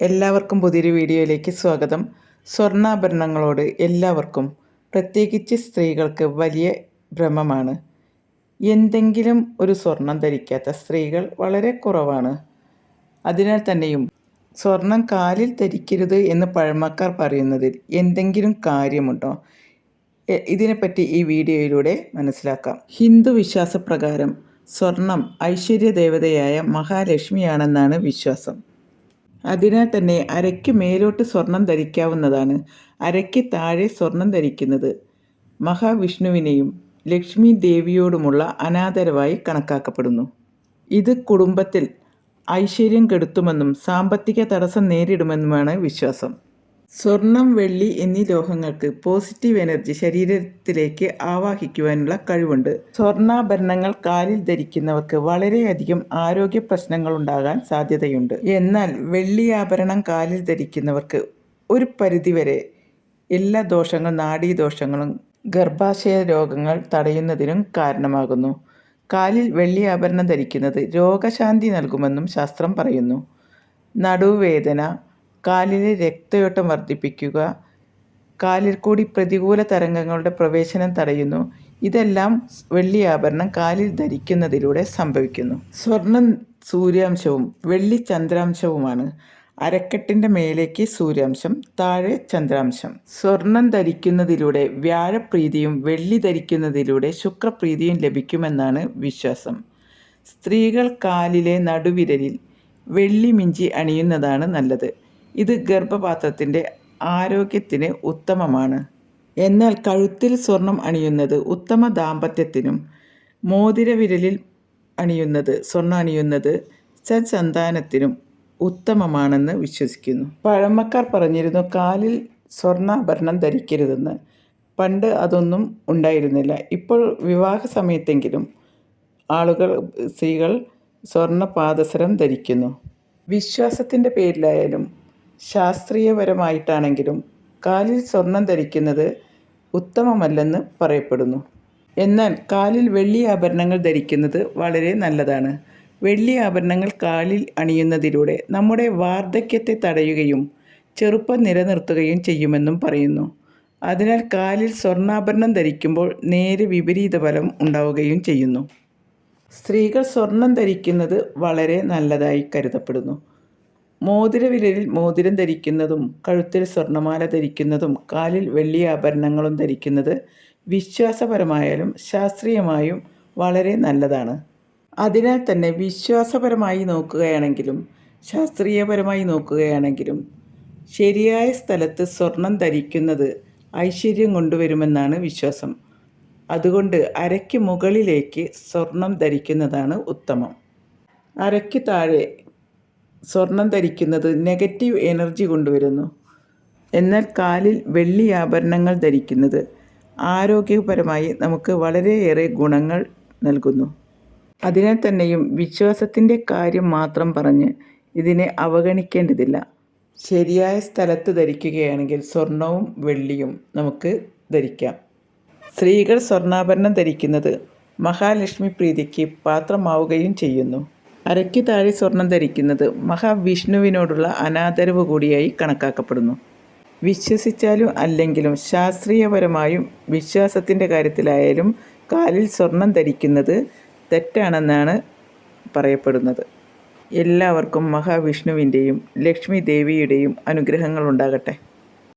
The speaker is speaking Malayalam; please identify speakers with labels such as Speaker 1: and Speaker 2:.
Speaker 1: എല്ലാവർക്കും പുതിയൊരു വീഡിയോയിലേക്ക് സ്വാഗതം. സ്വർണാഭരണങ്ങളോട് എല്ലാവർക്കും പ്രത്യേകിച്ച് സ്ത്രീകൾക്ക് വലിയ ഭ്രമമാണ്. എന്തെങ്കിലും ഒരു സ്വർണം ധരിക്കാത്ത സ്ത്രീകൾ വളരെ കുറവാണ്. അതിനാൽ തന്നെയും സ്വർണം കാലിൽ ധരിക്കരുത് എന്ന് പഴമക്കാർ പറയുന്നതിൽ എന്തെങ്കിലും കാര്യമുണ്ടോ? ഇതിനെപ്പറ്റി ഈ വീഡിയോയിലൂടെ മനസ്സിലാക്കാം. ഹിന്ദു വിശ്വാസപ്രകാരം സ്വർണം ഐശ്വര്യ ദേവതയായ മഹാലക്ഷ്മിയാണെന്നാണ് വിശ്വാസം. അതിനാൽ തന്നെ അരയ്ക്ക് മേലോട്ട് സ്വർണം ധരിക്കാവുന്നതാണ്. അരയ്ക്ക് താഴെ സ്വർണം ധരിക്കുന്നത് മഹാവിഷ്ണുവിനെയും ലക്ഷ്മി ദേവിയോടുമുള്ള അനാദരവായി കണക്കാക്കപ്പെടുന്നു. ഇത് കുടുംബത്തിൽ ഐശ്വര്യം കെടുത്തുമെന്നും സാമ്പത്തിക തടസ്സം നേരിടുമെന്നുമാണ് വിശ്വാസം. സ്വർണം വെള്ളി എന്നീ ലോഹങ്ങൾക്ക് പോസിറ്റീവ് എനർജി ശരീരത്തിലേക്ക് ആവാഹിക്കുവാനുള്ള കഴിവുണ്ട്. സ്വർണാഭരണങ്ങൾ കാലിൽ ധരിക്കുന്നവർക്ക് വളരെയധികം ആരോഗ്യ പ്രശ്നങ്ങൾ ഉണ്ടാകാൻ സാധ്യതയുണ്ട്. എന്നാൽ വെള്ളി ആഭരണം കാലിൽ ധരിക്കുന്നവർക്ക് ഒരു പരിധിവരെ എല്ലാ ദോഷങ്ങളും നാഡീദോഷങ്ങളും ഗർഭാശയ രോഗങ്ങൾ തടയുന്നതിനും കാരണമാകുന്നു. കാലിൽ വെള്ളി ആഭരണം ധരിക്കുന്നത് രോഗശാന്തി നൽകുമെന്നും ശാസ്ത്രം പറയുന്നു. നടുവേദന കാലിലെ രക്തയോട്ടം വർദ്ധിപ്പിക്കുക. കാലിൽ കൂടി പ്രതികൂല തരംഗങ്ങളുടെ പ്രവേശനം തടയുന്നു. ഇതെല്ലാം വെള്ളി ആഭരണം കാലിൽ ധരിക്കുന്നതിലൂടെ സംഭവിക്കുന്നു. സ്വർണം സൂര്യാംശവും വെള്ളി ചന്ദ്രാംശവുമാണ്. അരക്കെട്ടിന്റെ മേലേക്ക് സൂര്യാംശം താഴെ ചന്ദ്രാംശം. സ്വർണം ധരിക്കുന്നതിലൂടെ വ്യാഴപ്രീതിയും വെള്ളി ധരിക്കുന്നതിലൂടെ ശുക്രപ്രീതിയും ലഭിക്കുമെന്നാണ് വിശ്വാസം. സ്ത്രീകൾ കാലിലെ നടുവിരലിൽ വെള്ളി മിഞ്ചി അണിയുന്നതാണ് നല്ലത്. ഇത് ഗർഭപാത്രത്തിന്റെ ആരോഗ്യത്തിന് ഉത്തമമാണ്. എന്നാൽ കഴുത്തിൽ സ്വർണം അണിയുന്നത് ഉത്തമ ദാമ്പത്യത്തിനും മോതിരവിരലിൽ അണിയുന്നത് സ്വർണം അണിയുന്നത് സത്സന്താനത്തിനും ഉത്തമമാണെന്ന് വിശ്വസിക്കുന്നു. പഴമക്കാർ പറഞ്ഞിരുന്നു കാലിൽ സ്വർണാഭരണം ധരിക്കരുതെന്ന്. പണ്ട് അതൊന്നും ഉണ്ടായിരുന്നില്ല. ഇപ്പോൾ വിവാഹ സമയത്തെങ്കിലും ആളുകൾ സ്ത്രീകൾ സ്വർണ പാദസരം ധരിക്കുന്നു. വിശ്വാസത്തിന്റെ പേരിലായാലും ശാസ്ത്രീയപരമായിട്ടാണെങ്കിലും കാലിൽ സ്വർണം ധരിക്കുന്നത് ഉത്തമമല്ലെന്ന് പറയപ്പെടുന്നു. എന്നാൽ കാലിൽ വെള്ളി ആഭരണങ്ങൾ ധരിക്കുന്നത് വളരെ നല്ലതാണ്. വെള്ളി ആഭരണങ്ങൾ കാലിൽ അണിയുന്നതിലൂടെ നമ്മുടെ വാർദ്ധക്യത്തെ തടയുകയും ചെറുപ്പം നിലനിർത്തുകയും ചെയ്യുമെന്നും പറയുന്നു. അതിനാൽ കാലിൽ സ്വർണാഭരണം ധരിക്കുമ്പോൾ നേരെ വിപരീത ഫലം ഉണ്ടാവുകയും ചെയ്യുന്നു. സ്ത്രീകൾ സ്വർണം ധരിക്കുന്നത് വളരെ നല്ലതായി കരുതപ്പെടുന്നു. മോതിരവിരലിൽ മോതിരം ധരിക്കുന്നതും കഴുത്തിൽ സ്വർണമാല ധരിക്കുന്നതും കാലിൽ വെള്ളി ആഭരണങ്ങളും ധരിക്കുന്നത് വിശ്വാസപരമായാലും ശാസ്ത്രീയമായും വളരെ നല്ലതാണ്. അതിനാൽ തന്നെ വിശ്വാസപരമായി നോക്കുകയാണെങ്കിലും ശാസ്ത്രീയപരമായി നോക്കുകയാണെങ്കിലും ശരിയായ സ്ഥലത്ത് സ്വർണം ധരിക്കുന്നത് ഐശ്വര്യം കൊണ്ടുവരുമെന്നാണ് വിശ്വാസം. അതുകൊണ്ട് അരയ്ക്ക് മുകളിലേക്ക് സ്വർണം ധരിക്കുന്നതാണ് ഉത്തമം. അരയ്ക്ക് താഴെ സ്വർണം ധരിക്കുന്നത് നെഗറ്റീവ് എനർജി കൊണ്ടുവരുന്നു. എന്നാൽ കാലിൽ വെള്ളി ആഭരണങ്ങൾ ധരിക്കുന്നത് ആരോഗ്യപരമായി നമുക്ക് വളരെയേറെ ഗുണങ്ങൾ നൽകുന്നു. അതിനാൽ തന്നെയും വിശ്വാസത്തിന്റെ കാര്യം മാത്രം പറഞ്ഞ് ഇതിനെ അവഗണിക്കേണ്ടതില്ല. ശരിയായ സ്ഥലത്ത് ധരിക്കുകയാണെങ്കിൽ സ്വർണവും വെള്ളിയും നമുക്ക് ധരിക്കാം. സ്ത്രീകൾ സ്വർണാഭരണം ധരിക്കുന്നത് മഹാലക്ഷ്മി പ്രീതിക്ക് പാത്രമാവുകയും ചെയ്യുന്നു. അരയ്ക്ക് താഴെ സ്വർണം ധരിക്കുന്നത് മഹാവിഷ്ണുവിനോടുള്ള അനാദരവ് കൂടിയായി കണക്കാക്കപ്പെടുന്നു. വിശ്വസിച്ചാലും അല്ലെങ്കിലും ശാസ്ത്രീയപരമായും വിശ്വാസത്തിന്റെ കാര്യത്തിലായാലും കാലിൽ സ്വർണം ധരിക്കുന്നത് തെറ്റാണെന്നാണ് പറയപ്പെടുന്നത്. എല്ലാവർക്കും മഹാവിഷ്ണുവിന്റെയും ലക്ഷ്മി ദേവിയുടെയും അനുഗ്രഹങ്ങൾ ഉണ്ടാകട്ടെ